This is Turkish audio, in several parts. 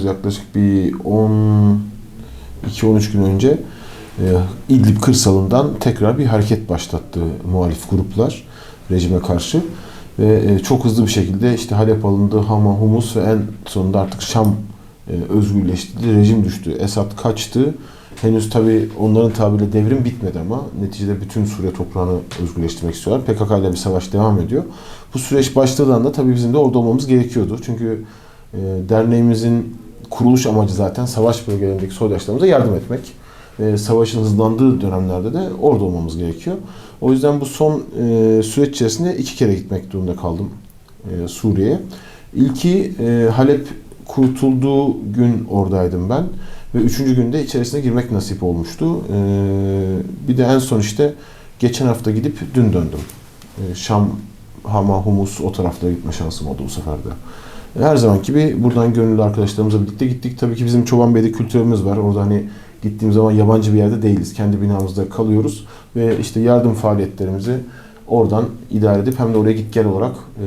biz yaklaşık bir 10 2-13 gün önce e, İdlib kırsalından tekrar bir hareket başlattı muhalif gruplar rejime karşı. Ve e, çok hızlı bir şekilde işte Halep alındı, Hama, Humus ve en sonunda artık Şam e, özgürleşti, rejim düştü. Esad kaçtı. Henüz tabi onların tabiriyle devrim bitmedi ama neticede bütün Suriye toprağını özgürleştirmek istiyorlar. PKK ile bir savaş devam ediyor. Bu süreç başladığında tabii bizim de orada olmamız gerekiyordu. Çünkü derneğimizin kuruluş amacı zaten savaş bölgelerindeki soydaşlarımıza yardım etmek. E, savaşın hızlandığı dönemlerde de orada olmamız gerekiyor. O yüzden bu son e, süreç içerisinde iki kere gitmek durumunda kaldım e, Suriye'ye. İlki e, Halep kurtulduğu gün oradaydım ben. Ve üçüncü günde içerisine girmek nasip olmuştu. E, bir de en son işte geçen hafta gidip dün döndüm. E, Şam, Hama, Humus o taraflara gitme şansım oldu bu sefer de. Her zaman gibi buradan gönüllü arkadaşlarımızla birlikte gittik. Tabii ki bizim Çoban Bey'de kültürümüz var. Orada hani gittiğimiz zaman yabancı bir yerde değiliz. Kendi binamızda kalıyoruz ve işte yardım faaliyetlerimizi oradan idare edip hem de oraya git gel olarak e,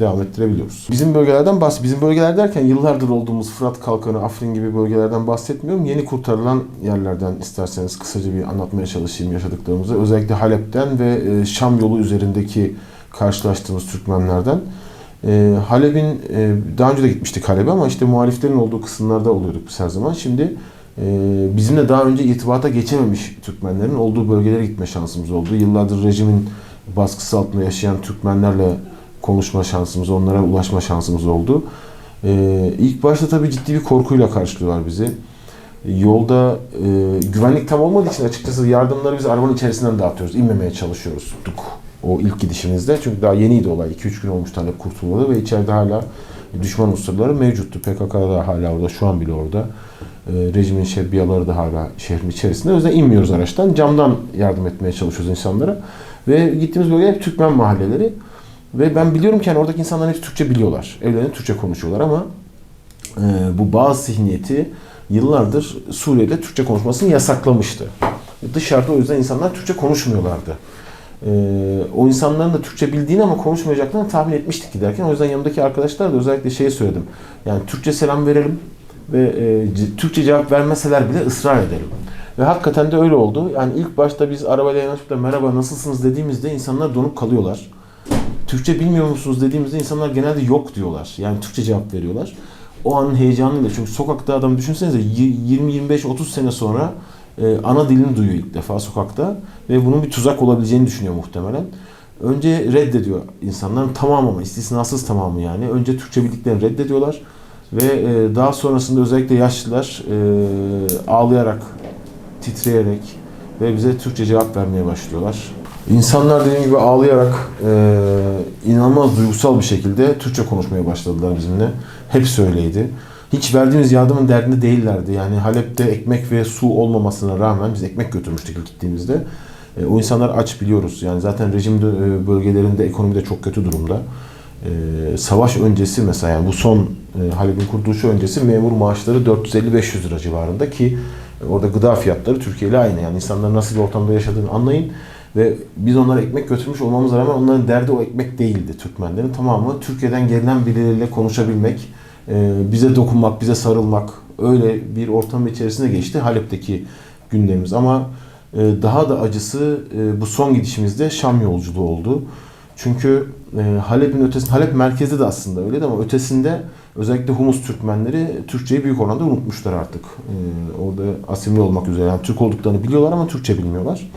devam ettirebiliyoruz. Bizim bölgelerden bahs bizim bölgeler derken yıllardır olduğumuz Fırat Kalkanı, Afrin gibi bölgelerden bahsetmiyorum. Yeni kurtarılan yerlerden isterseniz kısaca bir anlatmaya çalışayım yaşadıklarımızı. Özellikle Halep'ten ve e, Şam yolu üzerindeki karşılaştığımız Türkmenlerden. E, Halep'in e, daha önce de gitmiştik Halep'e ama işte muhaliflerin olduğu kısımlarda oluyorduk biz her zaman. Şimdi e, bizimle daha önce irtibata geçememiş Türkmenlerin olduğu bölgelere gitme şansımız oldu. Yıllardır rejimin baskısı altında yaşayan Türkmenlerle konuşma şansımız, onlara ulaşma şansımız oldu. E, ilk başta tabii ciddi bir korkuyla karşılıyorlar bizi. Yolda e, güvenlik tam olmadığı için açıkçası yardımları biz arabanın içerisinden dağıtıyoruz. İnmemeye çalışıyoruz. O ilk gidişimizde. Çünkü daha yeniydi olay. 2-3 gün olmuş Talep kurtulmadı ve içeride hala düşman unsurları mevcuttu. PKK da hala orada, şu an bile orada. E, rejimin şebbiyaları da hala şehrin içerisinde. O yüzden inmiyoruz araçtan. Camdan yardım etmeye çalışıyoruz insanlara. Ve gittiğimiz bölge hep Türkmen mahalleleri. Ve ben biliyorum ki yani oradaki insanlar hepsi Türkçe biliyorlar. Evlerinde Türkçe konuşuyorlar ama e, bu bazı zihniyeti yıllardır Suriye'de Türkçe konuşmasını yasaklamıştı. Dışarıda o yüzden insanlar Türkçe konuşmuyorlardı. Ee, o insanların da Türkçe bildiğini ama konuşmayacaklarını tahmin etmiştik giderken. O yüzden yanımdaki arkadaşlar da özellikle şey söyledim. Yani Türkçe selam verelim ve e, Türkçe cevap vermeseler bile ısrar edelim. Ve hakikaten de öyle oldu. Yani ilk başta biz arabayla yanaşıp da merhaba nasılsınız dediğimizde insanlar donup kalıyorlar. Türkçe bilmiyor musunuz dediğimizde insanlar genelde yok diyorlar. Yani Türkçe cevap veriyorlar. O anın heyecanıyla çünkü sokakta adam düşünsenize 20-25-30 sene sonra e, ana dilini duyuyor ilk defa sokakta ve bunun bir tuzak olabileceğini düşünüyor muhtemelen. Önce reddediyor insanların tamamı ama istisnasız tamamı yani. Önce Türkçe bildiklerini reddediyorlar ve e, daha sonrasında özellikle yaşlılar e, ağlayarak, titreyerek ve bize Türkçe cevap vermeye başlıyorlar. İnsanlar dediğim gibi ağlayarak e, inanılmaz duygusal bir şekilde Türkçe konuşmaya başladılar bizimle. Hepsi öyleydi hiç verdiğimiz yardımın derdinde değillerdi. Yani Halep'te ekmek ve su olmamasına rağmen biz ekmek götürmüştük ilk gittiğimizde. E, o insanlar aç biliyoruz. Yani zaten rejim e, bölgelerinde ekonomi de çok kötü durumda. E, savaş öncesi mesela yani bu son e, Halep'in kurtuluşu öncesi memur maaşları 450-500 lira civarında ki e, orada gıda fiyatları Türkiye ile aynı. Yani insanlar nasıl bir ortamda yaşadığını anlayın. Ve biz onlara ekmek götürmüş olmamıza rağmen onların derdi o ekmek değildi Türkmenlerin. Tamamı Türkiye'den gelen birileriyle konuşabilmek, bize dokunmak, bize sarılmak öyle bir ortam içerisinde geçti Halep'teki günlerimiz. Ama e, daha da acısı e, bu son gidişimizde Şam yolculuğu oldu. Çünkü e, Halep'in ötesinde, Halep merkezde de aslında öyleydi ama ötesinde özellikle Humus Türkmenleri Türkçeyi büyük oranda unutmuşlar artık. Orada asimile olmak üzere. Yani Türk olduklarını biliyorlar ama Türkçe bilmiyorlar.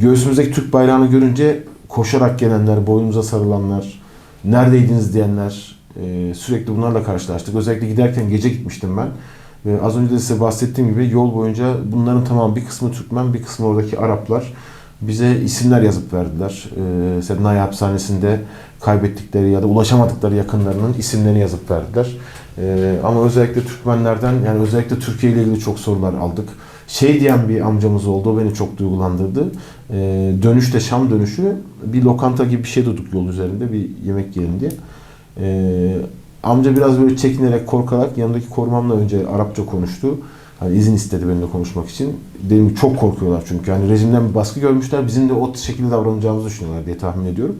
Göğsümüzdeki Türk bayrağını görünce koşarak gelenler, boynumuza sarılanlar, neredeydiniz diyenler, ee, sürekli bunlarla karşılaştık. Özellikle giderken gece gitmiştim ben. Ve az önce de size bahsettiğim gibi yol boyunca bunların tamam bir kısmı Türkmen, bir kısmı oradaki Araplar bize isimler yazıp verdiler. Ee, Sednaya hapishanesinde kaybettikleri ya da ulaşamadıkları yakınlarının isimlerini yazıp verdiler. Ee, ama özellikle Türkmenlerden yani özellikle Türkiye ile ilgili çok sorular aldık. Şey diyen bir amcamız oldu, o beni çok duygulandırdı. Ee, dönüşte Şam dönüşü bir lokanta gibi bir şey tuttuk yol üzerinde bir yemek yiyelim diye. Ee, amca biraz böyle çekinerek, korkarak yanındaki korumamla önce Arapça konuştu. Hani izin istedi benimle konuşmak için. Dedim çok korkuyorlar çünkü. Yani rejimden bir baskı görmüşler. Bizim de o şekilde davranacağımızı düşünüyorlar diye tahmin ediyorum.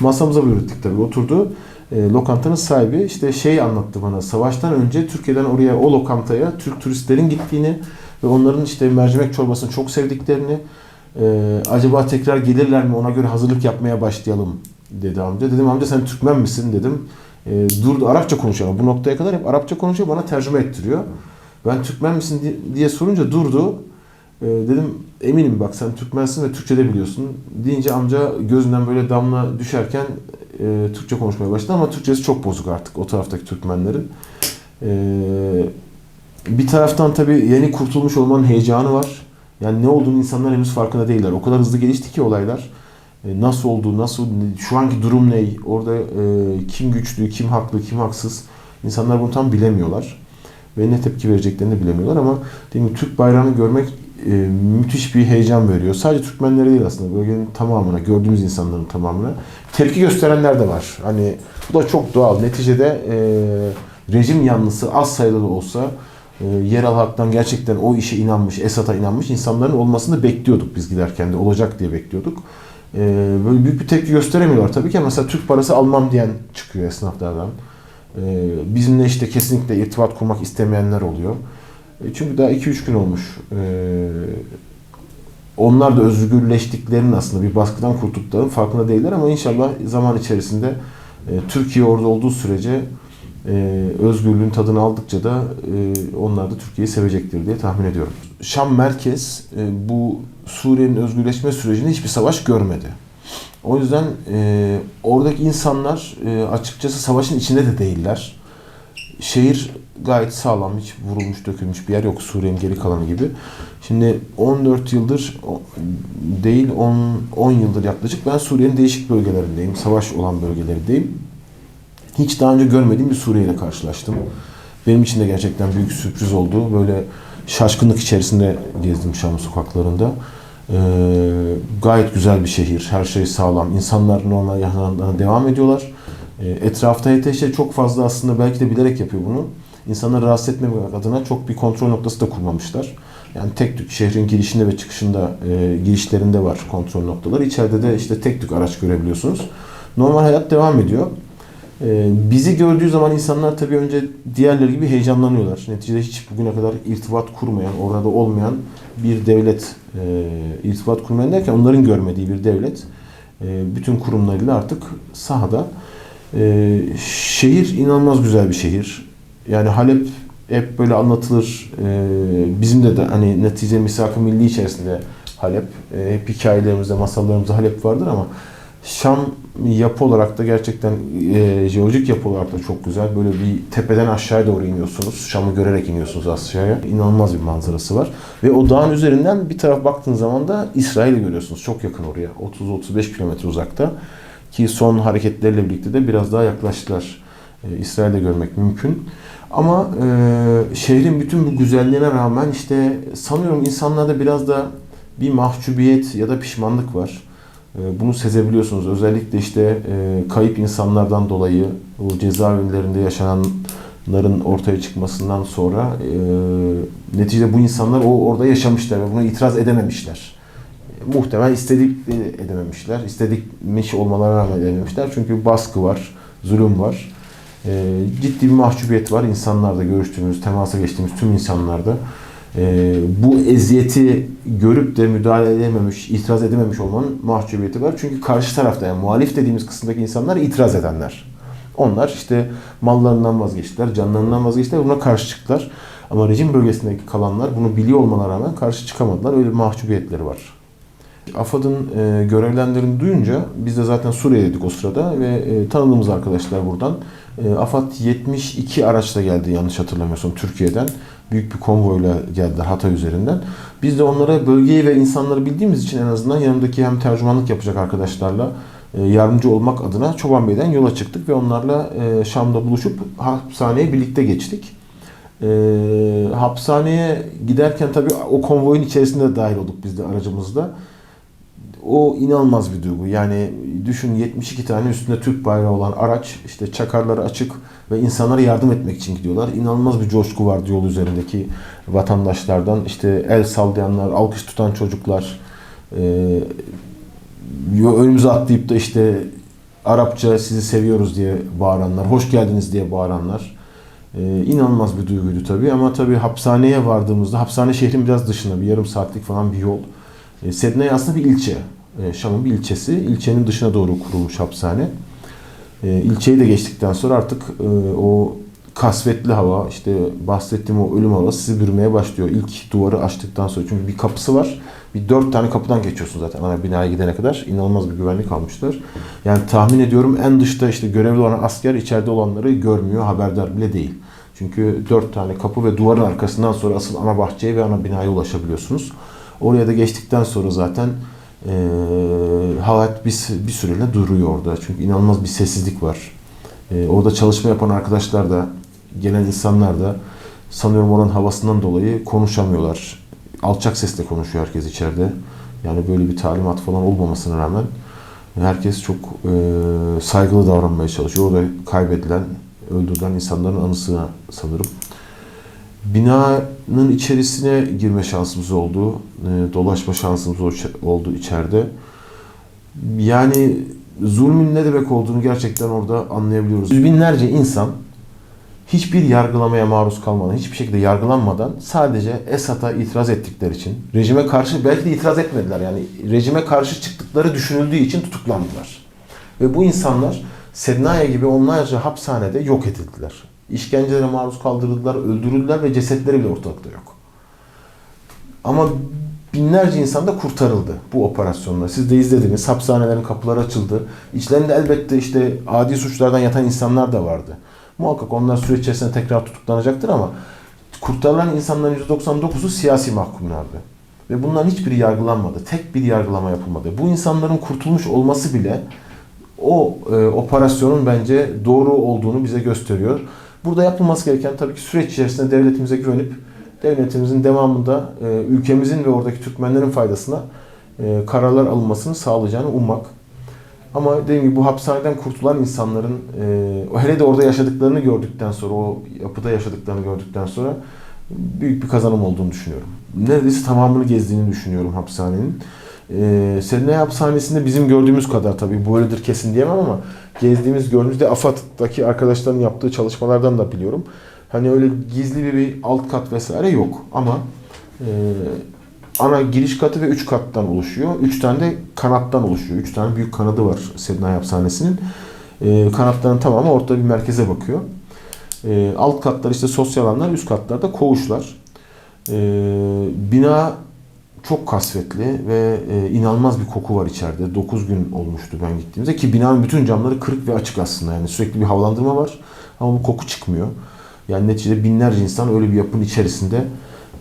Masamıza buyurduk tabii oturdu. e, lokantanın sahibi işte şey anlattı bana. Savaştan önce Türkiye'den oraya o lokantaya Türk turistlerin gittiğini ve onların işte mercimek çorbasını çok sevdiklerini e, acaba tekrar gelirler mi ona göre hazırlık yapmaya başlayalım dedi amca. Dedim amca sen Türkmen misin dedim. E, durdu Arapça konuşuyor. Bu noktaya kadar hep Arapça konuşuyor bana tercüme ettiriyor. Ben Türkmen misin di- diye sorunca durdu. E, dedim eminim bak sen Türkmensin ve Türkçe de biliyorsun. Deyince amca gözünden böyle damla düşerken e, Türkçe konuşmaya başladı ama Türkçesi çok bozuk artık o taraftaki Türkmenlerin. E, bir taraftan tabii yeni kurtulmuş olmanın heyecanı var. Yani ne olduğunu insanlar henüz farkında değiller. O kadar hızlı gelişti ki olaylar. E, nasıl oldu, nasıl, şu anki durum ne, orada e, kim güçlü, kim haklı, kim haksız. İnsanlar bunu tam bilemiyorlar. Ve ne tepki vereceklerini bilemiyorlar ama mi, Türk bayrağını görmek e, müthiş bir heyecan veriyor. Sadece Türkmenlere değil aslında, bölgenin tamamına, gördüğümüz insanların tamamına. Tepki gösterenler de var. Hani bu da çok doğal. Neticede e, rejim yanlısı az sayıda da olsa e, yerel halktan gerçekten o işe inanmış, Esad'a inanmış insanların olmasını bekliyorduk biz giderken de. Olacak diye bekliyorduk. E, böyle büyük bir tepki gösteremiyorlar tabii ki. Mesela Türk parası almam diyen çıkıyor esnaflardan. E, bizimle işte kesinlikle irtibat kurmak istemeyenler oluyor. E, çünkü daha 2-3 gün olmuş. E, onlar da özgürleştiklerinin aslında bir baskıdan kurtulduklarının farkında değiller ama inşallah zaman içerisinde e, Türkiye orada olduğu sürece e, özgürlüğün tadını aldıkça da e, onlar da Türkiye'yi sevecektir diye tahmin ediyorum. Şam merkez e, bu Suriye'nin özgürleşme sürecinde hiçbir savaş görmedi. O yüzden e, oradaki insanlar e, açıkçası savaşın içinde de değiller. Şehir gayet sağlam, hiç vurulmuş, dökülmüş bir yer yok Suriye'nin geri kalanı gibi. Şimdi 14 yıldır değil 10 10 yıldır yaklaşık ben Suriye'nin değişik bölgelerindeyim, savaş olan bölgelerindeyim. Hiç daha önce görmediğim bir Suriye ile karşılaştım. Benim için de gerçekten büyük sürpriz oldu. Böyle şaşkınlık içerisinde gezdim Şam sokaklarında. Ee, gayet güzel bir şehir. Her şey sağlam. İnsanlar normal yaşamlarına devam ediyorlar. Ee, etrafta HTŞ çok fazla aslında belki de bilerek yapıyor bunu. İnsanları rahatsız etmemek adına çok bir kontrol noktası da kurmamışlar. Yani tek tük şehrin girişinde ve çıkışında, e, girişlerinde var kontrol noktaları. İçeride de işte tek tük araç görebiliyorsunuz. Normal hayat devam ediyor. Ee, bizi gördüğü zaman insanlar tabii önce diğerleri gibi heyecanlanıyorlar. Neticede hiç bugüne kadar irtibat kurmayan, orada olmayan bir devlet, e, irtibat kurmayan derken onların görmediği bir devlet, e, bütün kurumlarıyla artık sahada. E, şehir inanılmaz güzel bir şehir. Yani Halep hep böyle anlatılır. E, bizim de, de hani netice misak-ı milli içerisinde Halep. E, hep hikayelerimizde, masallarımızda Halep vardır ama Şam yapı olarak da gerçekten e, jeolojik yapı olarak da çok güzel. Böyle bir tepeden aşağıya doğru iniyorsunuz. Şam'ı görerek iniyorsunuz aşağıya. İnanılmaz bir manzarası var. Ve o dağın üzerinden bir taraf baktığın zaman da İsrail'i görüyorsunuz. Çok yakın oraya. 30-35 kilometre uzakta. Ki son hareketleriyle birlikte de biraz daha yaklaştılar. E, İsrail'de görmek mümkün. Ama e, şehrin bütün bu güzelliğine rağmen işte sanıyorum insanlarda biraz da bir mahcubiyet ya da pişmanlık var. E, Bunu sezebiliyorsunuz. Özellikle işte e, kayıp insanlardan dolayı o cezaevlerinde yaşananların ortaya çıkmasından sonra e, neticede bu insanlar o orada yaşamışlar ve buna itiraz edememişler. Muhtemelen istedik e, edememişler. İstedikmiş olmalarına rağmen edememişler. Çünkü baskı var, zulüm var. Ciddi bir mahcubiyet var insanlarda görüştüğümüz, temasa geçtiğimiz tüm insanlarda. Ee, bu eziyeti görüp de müdahale edememiş, itiraz edememiş olmanın mahcubiyeti var. Çünkü karşı tarafta yani muhalif dediğimiz kısımdaki insanlar itiraz edenler. Onlar işte mallarından vazgeçtiler, canlarından vazgeçtiler, buna karşı çıktılar. Ama rejim bölgesindeki kalanlar bunu biliyor olmalarına rağmen karşı çıkamadılar. Öyle mahcubiyetleri var. AFAD'ın e, görevlendirini duyunca biz de zaten Suriye'deydik o sırada ve e, tanıdığımız arkadaşlar buradan. E, AFAD 72 araçla geldi yanlış hatırlamıyorsam Türkiye'den. Büyük bir konvoyla geldiler Hatay üzerinden. Biz de onlara bölgeyi ve insanları bildiğimiz için en azından yanımdaki hem tercümanlık yapacak arkadaşlarla e, yardımcı olmak adına Çoban Bey'den yola çıktık ve onlarla e, Şam'da buluşup hapishaneye birlikte geçtik. E, hapishaneye giderken tabii o konvoyun içerisinde de dahil olduk biz de aracımızda. O inanılmaz bir duygu. Yani düşün 72 tane üstünde Türk bayrağı olan araç, işte çakarları açık ve insanlara yardım etmek için gidiyorlar. İnanılmaz bir coşku vardı yol üzerindeki vatandaşlardan. İşte el sallayanlar, alkış tutan çocuklar, e, önümüze atlayıp da işte Arapça sizi seviyoruz diye bağıranlar, hoş geldiniz diye bağıranlar. Ee, inanılmaz bir duyguydu tabii ama tabii hapishaneye vardığımızda, hapishane şehrin biraz dışında bir yarım saatlik falan bir yol. E, Sednay aslında bir ilçe. E, Şam'ın bir ilçesi. İlçenin dışına doğru kurulmuş hapishane. E, ilçeyi de geçtikten sonra artık e, o kasvetli hava, işte bahsettiğim o ölüm havası sizi bürümeye başlıyor. İlk duvarı açtıktan sonra. Çünkü bir kapısı var. Bir dört tane kapıdan geçiyorsun zaten ana binaya gidene kadar. İnanılmaz bir güvenlik almışlar. Yani tahmin ediyorum en dışta işte görevli olan asker içeride olanları görmüyor, haberdar bile değil. Çünkü dört tane kapı ve duvarın arkasından sonra asıl ana bahçeye ve ana binaya ulaşabiliyorsunuz. Oraya da geçtikten sonra zaten e, hayat bir, bir süreliğine duruyor orada. Çünkü inanılmaz bir sessizlik var. E, orada çalışma yapan arkadaşlar da, gelen insanlar da sanıyorum oranın havasından dolayı konuşamıyorlar. Alçak sesle konuşuyor herkes içeride. Yani böyle bir talimat falan olmamasına rağmen herkes çok e, saygılı davranmaya çalışıyor. Orada kaybedilen, öldürülen insanların anısına sanırım. Binanın içerisine girme şansımız oldu. E, dolaşma şansımız ol- oldu içeride. Yani zulmün ne demek olduğunu gerçekten orada anlayabiliyoruz. Yüz binlerce insan hiçbir yargılamaya maruz kalmadan, hiçbir şekilde yargılanmadan sadece Esad'a itiraz ettikleri için, rejime karşı belki de itiraz etmediler yani rejime karşı çıktıkları düşünüldüğü için tutuklandılar. Ve bu insanlar Sednaya gibi onlarca hapishanede yok edildiler. İşkencelere maruz kaldırıldılar, öldürüldüler ve cesetleri bile ortalıkta yok. Ama binlerce insan da kurtarıldı bu operasyonla. Siz de izlediniz. Hapishanelerin kapıları açıldı. İçlerinde elbette işte adi suçlardan yatan insanlar da vardı. Muhakkak onlar süreç içerisinde tekrar tutuklanacaktır ama kurtarılan insanların %99'u siyasi mahkumlardı. Ve bunların hiçbiri yargılanmadı. Tek bir yargılama yapılmadı. Bu insanların kurtulmuş olması bile o e, operasyonun bence doğru olduğunu bize gösteriyor. Burada yapılması gereken tabii ki süreç içerisinde devletimize güvenip devletimizin devamında e, ülkemizin ve oradaki Türkmenlerin faydasına e, kararlar alınmasını sağlayacağını ummak. Ama dediğim gibi bu hapishaneden kurtulan insanların e, hele de orada yaşadıklarını gördükten sonra, o yapıda yaşadıklarını gördükten sonra büyük bir kazanım olduğunu düşünüyorum. Neredeyse tamamını gezdiğini düşünüyorum hapishanenin. Ee, Sedney hapishanesinde bizim gördüğümüz kadar tabii böyledir kesin diyemem ama gezdiğimiz gördüğümüzde AFAD'daki arkadaşların yaptığı çalışmalardan da biliyorum. Hani öyle gizli bir, bir alt kat vesaire yok ama e, ana giriş katı ve üç kattan oluşuyor. Üç tane de kanattan oluşuyor. Üç tane büyük kanadı var Sedney hapishanesinin. E, kanatların tamamı ortada bir merkeze bakıyor. E, alt katlar işte sosyal alanlar, üst katlarda koğuşlar. E, bina çok kasvetli ve e, inanılmaz bir koku var içeride. 9 gün olmuştu ben gittiğimde ki binanın bütün camları kırık ve açık aslında. Yani sürekli bir havalandırma var ama bu koku çıkmıyor. Yani neticede binlerce insan öyle bir yapının içerisinde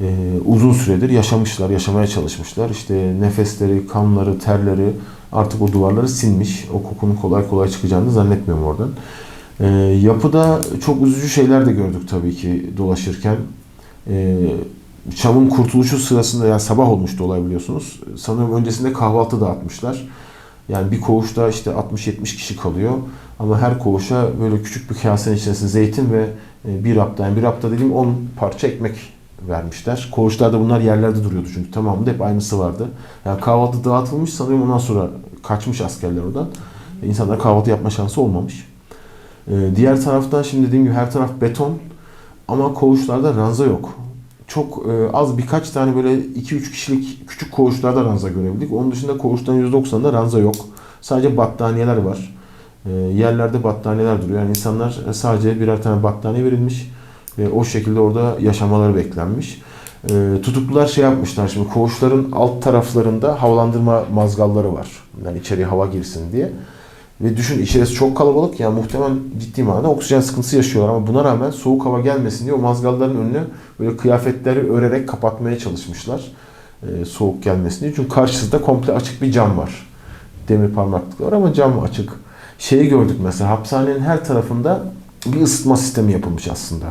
e, uzun süredir yaşamışlar, yaşamaya çalışmışlar. İşte nefesleri, kanları, terleri artık o duvarları sinmiş. O kokunun kolay kolay çıkacağını zannetmiyorum oradan. E, yapıda çok üzücü şeyler de gördük tabii ki dolaşırken. E, Şam'ın kurtuluşu sırasında yani sabah olmuştu olay biliyorsunuz. Sanırım öncesinde kahvaltı dağıtmışlar. Yani bir koğuşta işte 60-70 kişi kalıyor. Ama her koğuşa böyle küçük bir kasenin içerisinde zeytin ve e, bir rapta yani bir rapta dediğim 10 parça ekmek vermişler. Koğuşlarda bunlar yerlerde duruyordu çünkü tamamında hep aynısı vardı. Yani kahvaltı dağıtılmış sanırım ondan sonra kaçmış askerler oradan. E, İnsanlar kahvaltı yapma şansı olmamış. E, Diğer taraftan şimdi dediğim gibi her taraf beton ama koğuşlarda ranza yok çok e, az birkaç tane böyle 2-3 kişilik küçük koğuşlarda ranza görebildik. Onun dışında koğuşların %90'ında ranza yok. Sadece battaniyeler var. E, yerlerde battaniyeler duruyor. Yani insanlar sadece birer tane battaniye verilmiş ve o şekilde orada yaşamaları beklenmiş. E, tutuklular şey yapmışlar şimdi koğuşların alt taraflarında havalandırma mazgalları var. Yani içeriye hava girsin diye. Ve düşün içerisi çok kalabalık yani muhtemelen ciddi manada oksijen sıkıntısı yaşıyorlar ama buna rağmen soğuk hava gelmesin diye o mazgalların önünü böyle kıyafetleri örerek kapatmaya çalışmışlar. E, soğuk gelmesin diye. Çünkü karşısında komple açık bir cam var. Demir parmaklıklar var ama cam açık. Şeyi gördük mesela hapishanenin her tarafında bir ısıtma sistemi yapılmış aslında.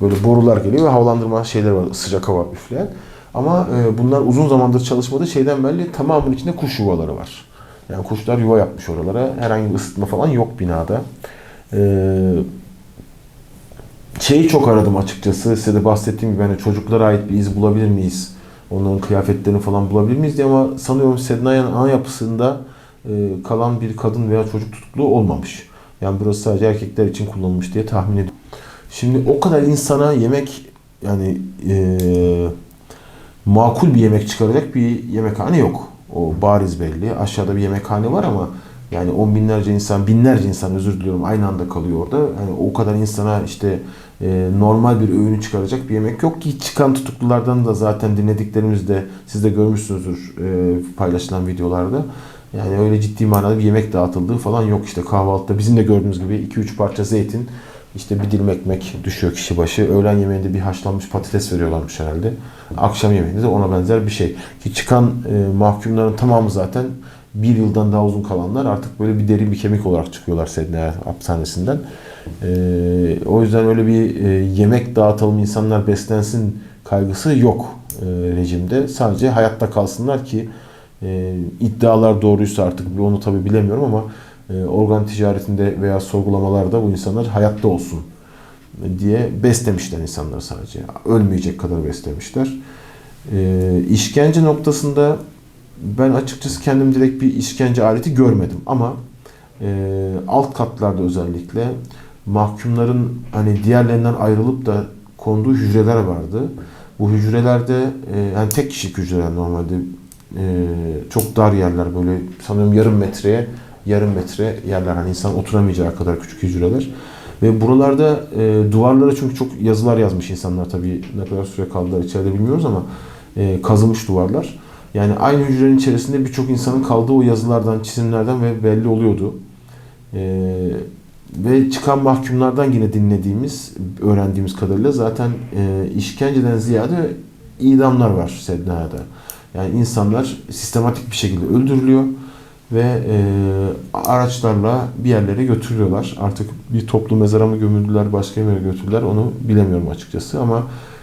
Böyle borular geliyor ve havalandırma şeyler var sıcak hava üfleyen. Ama e, bunlar uzun zamandır çalışmadığı şeyden belli tamamının içinde kuş yuvaları var. Yani kuşlar yuva yapmış oralara. Herhangi bir ısıtma falan yok binada. Ee, şeyi çok aradım açıkçası. Size de bahsettiğim gibi hani çocuklara ait bir iz bulabilir miyiz? Onların kıyafetlerini falan bulabilir miyiz diye ama sanıyorum Sednaya'nın ana yapısında e, kalan bir kadın veya çocuk tutukluğu olmamış. Yani burası sadece erkekler için kullanılmış diye tahmin ediyorum. Şimdi o kadar insana yemek yani e, makul bir yemek çıkaracak bir yemekhane yok. O bariz belli. Aşağıda bir yemekhane var ama yani on binlerce insan, binlerce insan özür diliyorum aynı anda kalıyor orada. Yani o kadar insana işte e, normal bir öğünü çıkaracak bir yemek yok ki çıkan tutuklulardan da zaten dinlediklerimizde siz de görmüşsünüzdür e, paylaşılan videolarda. Yani öyle ciddi manada bir yemek dağıtıldığı falan yok işte kahvaltıda bizim de gördüğümüz gibi 2-3 parça zeytin işte bir dilim ekmek düşüyor kişi başı. Öğlen yemeğinde bir haşlanmış patates veriyorlarmış herhalde. Akşam yemeğinde de ona benzer bir şey. Ki çıkan e, mahkumların tamamı zaten bir yıldan daha uzun kalanlar artık böyle bir deri bir kemik olarak çıkıyorlar Sedna hapishanesinden. E, o yüzden öyle bir e, yemek dağıtalım insanlar beslensin kaygısı yok e, rejimde. Sadece hayatta kalsınlar ki e, iddialar doğruysa artık onu tabi bilemiyorum ama organ ticaretinde veya sorgulamalarda bu insanlar hayatta olsun diye beslemişler insanları sadece. Ölmeyecek kadar beslemişler. E, işkence noktasında ben açıkçası kendim direkt bir işkence aleti görmedim ama e, alt katlarda özellikle mahkumların hani diğerlerinden ayrılıp da konduğu hücreler vardı. Bu hücrelerde e, yani tek kişilik hücreler normalde e, çok dar yerler böyle sanıyorum yarım metreye yarım metre yerler hani insan oturamayacağı kadar küçük hücreler. Ve buralarda e, duvarlara çünkü çok yazılar yazmış insanlar tabii ne kadar süre kaldılar içeride bilmiyoruz ama e, kazılmış duvarlar. Yani aynı hücrenin içerisinde birçok insanın kaldığı o yazılardan, çizimlerden ve belli oluyordu. E, ve çıkan mahkumlardan yine dinlediğimiz, öğrendiğimiz kadarıyla zaten e, işkenceden ziyade idamlar var Sedna'da. Yani insanlar sistematik bir şekilde öldürülüyor ve e, araçlarla bir yerlere götürüyorlar. Artık bir toplu mezara mı gömüldüler, başka yere götürdüler onu bilemiyorum açıkçası ama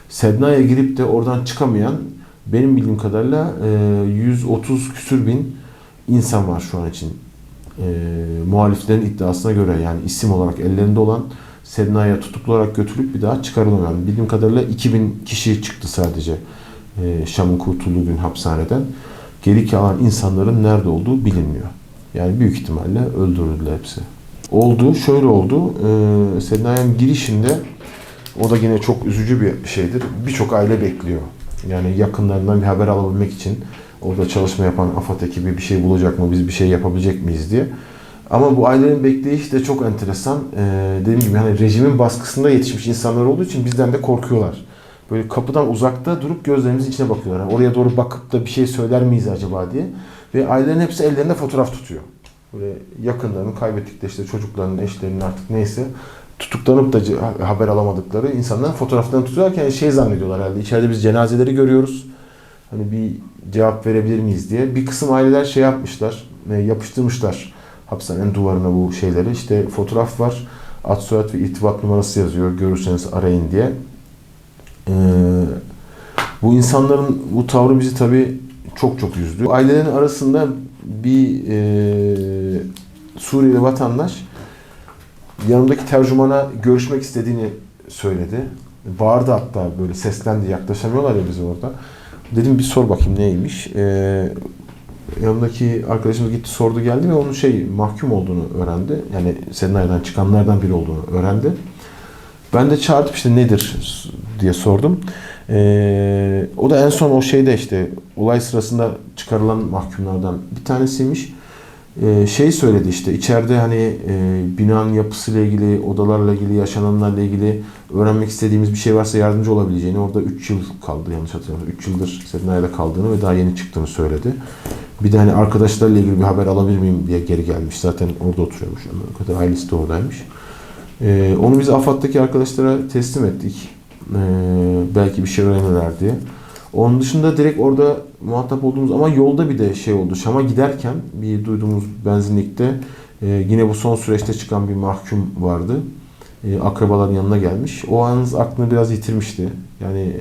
Sedna'ya girip de oradan çıkamayan benim bildiğim kadarıyla e, 130 küsür bin insan var şu an için. E, muhaliflerin iddiasına göre yani isim olarak ellerinde olan Sedna'ya tutuklu olarak götürüp bir daha çıkarılamayan. Bildiğim kadarıyla 2000 kişi çıktı sadece e, Şam'ın kurtulduğu gün hapishaneden. Geri kalan insanların nerede olduğu bilinmiyor. Yani büyük ihtimalle öldürüldüler hepsi. Oldu, şöyle oldu. E, Sedna'nın girişinde o da yine çok üzücü bir şeydir. Birçok aile bekliyor. Yani yakınlarından bir haber alabilmek için orada çalışma yapan AFAD ekibi bir şey bulacak mı, biz bir şey yapabilecek miyiz diye. Ama bu ailelerin bekleyişi de çok enteresan. Ee, dediğim gibi hani rejimin baskısında yetişmiş insanlar olduğu için bizden de korkuyorlar. Böyle kapıdan uzakta durup gözlerimizin içine bakıyorlar. Oraya doğru bakıp da bir şey söyler miyiz acaba diye. Ve ailelerin hepsi ellerinde fotoğraf tutuyor. Böyle yakınlarını kaybettikleri işte çocuklarının, eşlerinin artık neyse tutuklanıp da haber alamadıkları insanların fotoğraflarını tutuyorlarken yani şey zannediyorlar herhalde. İçeride biz cenazeleri görüyoruz. Hani bir cevap verebilir miyiz diye. Bir kısım aileler şey yapmışlar, e, yapıştırmışlar hapishanenin duvarına bu şeyleri. İşte fotoğraf var, ad soyad ve irtibat numarası yazıyor. Görürseniz arayın diye. Ee, bu insanların bu tavrı bizi tabii çok çok üzdü. Ailelerin arasında bir e, Suriyeli vatandaş yanımdaki tercümana görüşmek istediğini söyledi. Bağırdı hatta böyle seslendi yaklaşamıyorlar ya bize orada. Dedim bir sor bakayım neymiş. Ee, yanımdaki arkadaşımız gitti sordu geldi ve onun şey mahkum olduğunu öğrendi. Yani Sedna'dan çıkanlardan biri olduğunu öğrendi. Ben de çağırtıp işte nedir diye sordum. Ee, o da en son o şeyde işte olay sırasında çıkarılan mahkumlardan bir tanesiymiş. Ee, şey söyledi işte içeride hani e, binanın yapısıyla ilgili, odalarla ilgili, yaşananlarla ilgili öğrenmek istediğimiz bir şey varsa yardımcı olabileceğini. Orada 3 yıl kaldı yanlış hatırlamıyorsam. 3 yıldır Sedna'yla kaldığını ve daha yeni çıktığını söyledi. Bir de hani arkadaşlarla ilgili bir haber alabilir miyim diye geri gelmiş. Zaten orada oturuyormuş. Kadar ailesi de oradaymış. Ee, onu biz AFAD'daki arkadaşlara teslim ettik. Ee, belki bir şey öğrenirler diye. Onun dışında direkt orada muhatap olduğumuz ama yolda bir de şey oldu. Şam'a giderken bir duyduğumuz benzinlikte e, yine bu son süreçte çıkan bir mahkum vardı. E, akrabaların yanına gelmiş. O an aklını biraz yitirmişti. Yani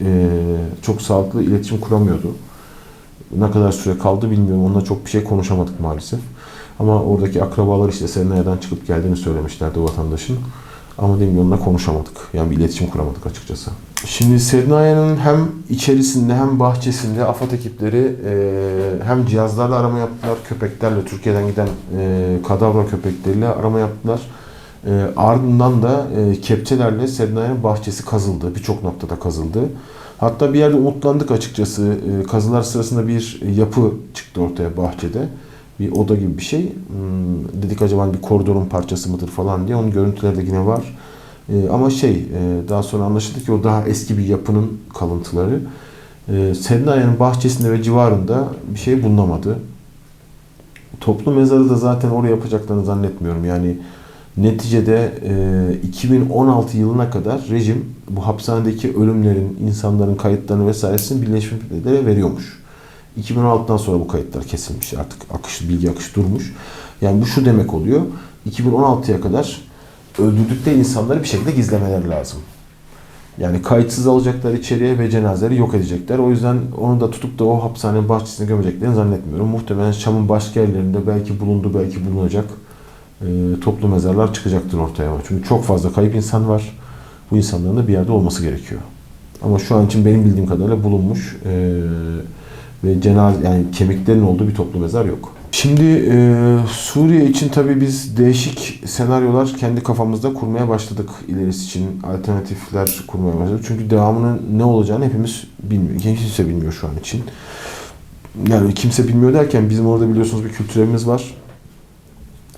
e, çok sağlıklı iletişim kuramıyordu. Ne kadar süre kaldı bilmiyorum. Onunla çok bir şey konuşamadık maalesef. Ama oradaki akrabalar işte Serenaya'dan çıkıp geldiğini söylemişlerdi o vatandaşın. Ama demin onunla konuşamadık. Yani bir iletişim kuramadık açıkçası. Şimdi Sednaya'nın hem içerisinde hem bahçesinde AFAD ekipleri e, hem cihazlarla arama yaptılar, köpeklerle, Türkiye'den giden e, kadavra köpekleriyle arama yaptılar. E, ardından da e, kepçelerle Sednaya'nın bahçesi kazıldı. Birçok noktada kazıldı. Hatta bir yerde umutlandık açıkçası. E, kazılar sırasında bir yapı çıktı ortaya bahçede. Bir oda gibi bir şey. Hmm, dedik acaba bir koridorun parçası mıdır falan diye. Onun görüntüleri de yine var. E, ama şey e, daha sonra anlaşıldı ki o daha eski bir yapının kalıntıları. E, Sednaya'nın bahçesinde ve civarında bir şey bulunamadı. Toplu mezarı da zaten oraya yapacaklarını zannetmiyorum. Yani neticede e, 2016 yılına kadar rejim bu hapishanedeki ölümlerin, insanların kayıtlarını vesairesini Birleşmiş Milletler'e veriyormuş. 2016'dan sonra bu kayıtlar kesilmiş. Artık akış, bilgi akışı durmuş. Yani bu şu demek oluyor. 2016'ya kadar öldürdükleri insanları bir şekilde gizlemeleri lazım. Yani kayıtsız alacaklar içeriye ve cenazeleri yok edecekler. O yüzden onu da tutup da o hapishanenin bahçesine gömeceklerini zannetmiyorum. Muhtemelen Şam'ın başka yerlerinde belki bulundu, belki bulunacak e, toplu mezarlar çıkacaktır ortaya. Çünkü çok fazla kayıp insan var. Bu insanların da bir yerde olması gerekiyor. Ama şu an için benim bildiğim kadarıyla bulunmuş e, ve cenaze yani kemiklerin olduğu bir toplu mezar yok. Şimdi e, Suriye için tabii biz değişik senaryolar kendi kafamızda kurmaya başladık ilerisi için. Alternatifler kurmaya başladık. Çünkü devamının ne olacağını hepimiz bilmiyor. Kimse bilmiyor şu an için. Yani kimse bilmiyor derken bizim orada biliyorsunuz bir kültür evimiz var.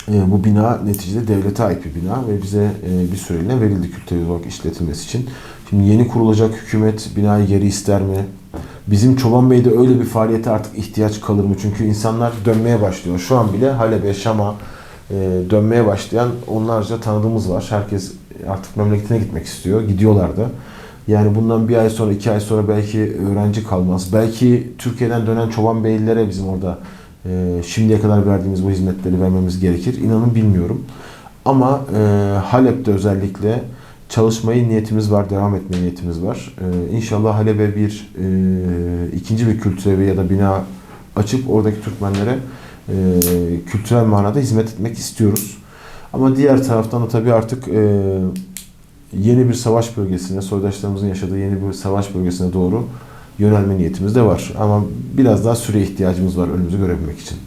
E, bu bina neticede devlete ait bir bina ve bize e, bir süreliğine verildi kültür olarak işletilmesi için. Şimdi yeni kurulacak hükümet binayı geri ister mi? Bizim Çoban Bey'de öyle bir faaliyete artık ihtiyaç kalır mı? Çünkü insanlar dönmeye başlıyor. Şu an bile Halep'e, Şam'a e, dönmeye başlayan onlarca tanıdığımız var. Herkes artık memleketine gitmek istiyor. Gidiyorlar da. Yani bundan bir ay sonra, iki ay sonra belki öğrenci kalmaz. Belki Türkiye'den dönen Çoban Beylilere bizim orada e, şimdiye kadar verdiğimiz bu hizmetleri vermemiz gerekir. İnanın bilmiyorum. Ama e, Halep'te özellikle çalışmayı niyetimiz var, devam etmeye niyetimiz var. Ee, inşallah Halep'e bir e, ikinci bir kültür evi ya da bina açıp oradaki Türkmenlere e, kültürel manada hizmet etmek istiyoruz. Ama diğer taraftan da tabii artık e, yeni bir savaş bölgesine, soydaşlarımızın yaşadığı yeni bir savaş bölgesine doğru yönelme niyetimiz de var. Ama biraz daha süre ihtiyacımız var önümüzü görebilmek için.